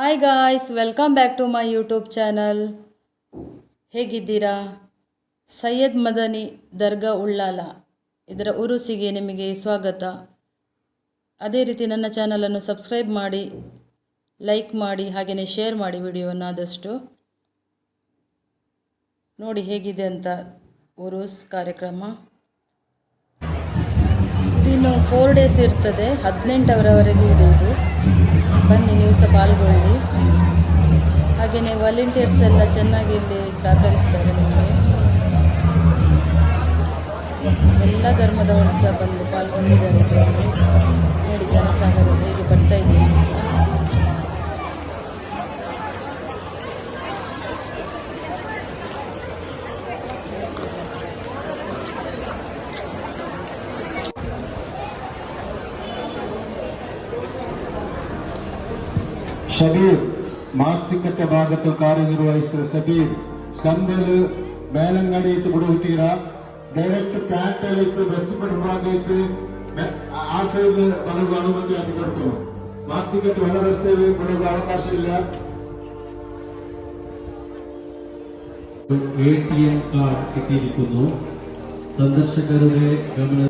Hi guys welcome back to my YouTube channel ಹೇಗಿದ್ದೀರಾ? ಸೈಯದ್ ಮದನಿ ದರ್ಗಾ ಉಳ್ಳಾಲ. ಇದರ ಉರುಸಿಗೆ ನಿಮಗೆ ಸ್ವಾಗತ. ಅದೇ ರೀತಿ ನನ್ನ ಚಾನಲನ್ನು ಸಬ್ಸ್ಕ್ರೈಬ್ ಮಾಡಿ ಲೈಕ್ ಮಾಡಿ ಹಾಗೆಯೇ ಶೇರ್ ಮಾಡಿ ವಿಡಿಯೋನ ಆದಷ್ಟು. ನೋಡಿ ಹೇಗಿದೆ ಅಂತ ಉರುಸ್ ಕಾರ್ಯಕ್ರಮ. ಇನ್ನು ಫೋರ್ ಡೇಸ್ ಇರ್ತದೆ, ಹದಿನೆಂಟರವರೆಗೆ ಇದೆ ಇದು. ಬನ್ನಿ, ನೀವು ಸಹ ಪಾಲ್ಗೊಳ್ಳಿ. ಹಾಗೆಯೇ ವಾಲಂಟಿಯರ್ಸ್ ಎಲ್ಲ ಚೆನ್ನಾಗಿ ಇಲ್ಲಿ ಸಹಕರಿಸ್ತಾರೆ ನಿಮಗೆ. ಎಲ್ಲ ಧರ್ಮದವರು ಸಹ ಬಂದು ಪಾಲ್ಗೊಂಡಿದ್ದಾರೆ ഷബീർ മാസ്തിക്കറ്റ ഭാഗത്ത് ಕಾರ್ಯನಿರ್ವಹಿಸಿದ ಸಬೀರ್ ಸಂಬಲ್ ಮೇಲಂಗಡಿ ಇತ್ತು ಬಿಡುತ್ತೀರ ಡೈರೆಕ್ಟ್ ಪ್ಯಾಂಟ್ ಇತ್ತು ಬಸ್ತಿ ವಿಭಾಗ ಇತ್ತು ಮೆ- ಆ- ಆ ಸೈಡ್ ಬರುವ ಅನುಮತಿ ಅದು ಕೊಡ್ತಾರೆ ಮಾಸ್ತಿಕಟ್ಟು ಹೊರ ರಸ್ತೆಯಲ್ಲಿ ಬಿಡುವ ಅವಕಾಶ ಇಲ್ಲ എ ടി എം കാർഡ് എത്തിയിരിക്കുന്നു സന്ദർശകരുടെ ഗമന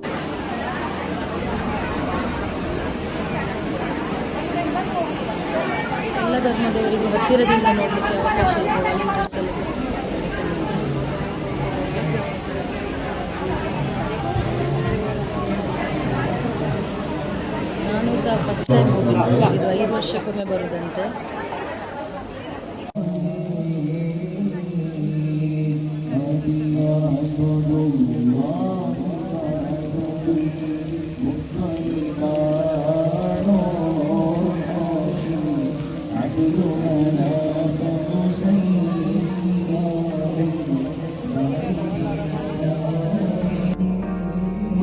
ಧರ್ಮದವರಿಗೂ ಹತ್ತಿರದಿಂದ ನೋಡಲಿಕ್ಕೆ ಅವಕಾಶ ಇದೆ. ವಾಲಂಟಿಯರ್ಸ್ ಎಲ್ಲ ನಾನು ಸಹ ಫಸ್ಟ್ ಟೈಮ್ ಹೋಗಿದ್ದು. ಇದು ಐದು ವರ್ಷಕ್ಕೊಮ್ಮೆ ಬರುದಂತೆ.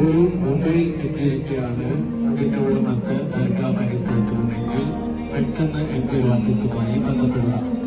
ഒരു മൊബൈൽ എത്തിയിരിക്കുകയാണ് അങ്ങനെയുള്ള മക്കൾ നൽകാൻ പരിസരത്തുണ്ടെങ്കിൽ പെട്ടെന്ന് എനിക്ക് ഓഫീസുമായി ബന്ധപ്പെടുക.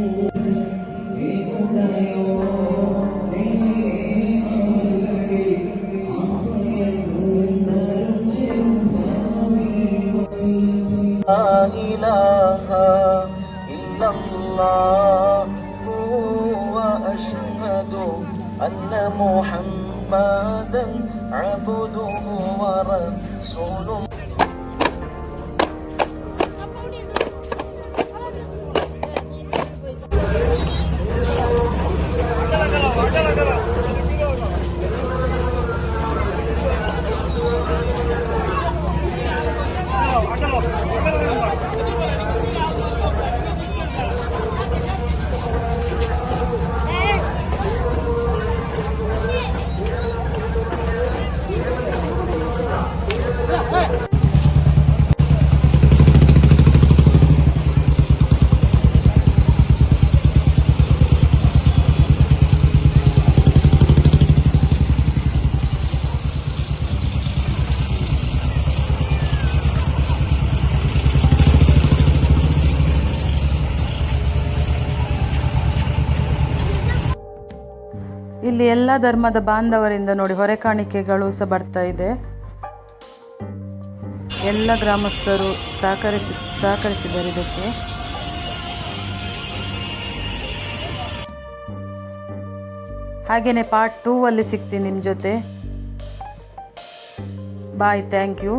أن محمدا عبده ورسوله. ಇಲ್ಲಿ ಎಲ್ಲ ಧರ್ಮದ ಬಾಂಧವರಿಂದ ನೋಡಿ ಹೊರೆ ಕಾಣಿಕೆಗಳು ಸಹ ಬರ್ತಾ ಇದೆ. ಎಲ್ಲ ಗ್ರಾಮಸ್ಥರು ಸಹಕರಿಸಿ ಸಹಕರಿಸಿದ್ದಾರೆ ಇದಕ್ಕೆ. ಹಾಗೆಯೇ ಪಾರ್ಟ್ ಟೂ ಅಲ್ಲಿ ಸಿಗ್ತೀನಿ ನಿಮ್ಮ ಜೊತೆ. Bye thank you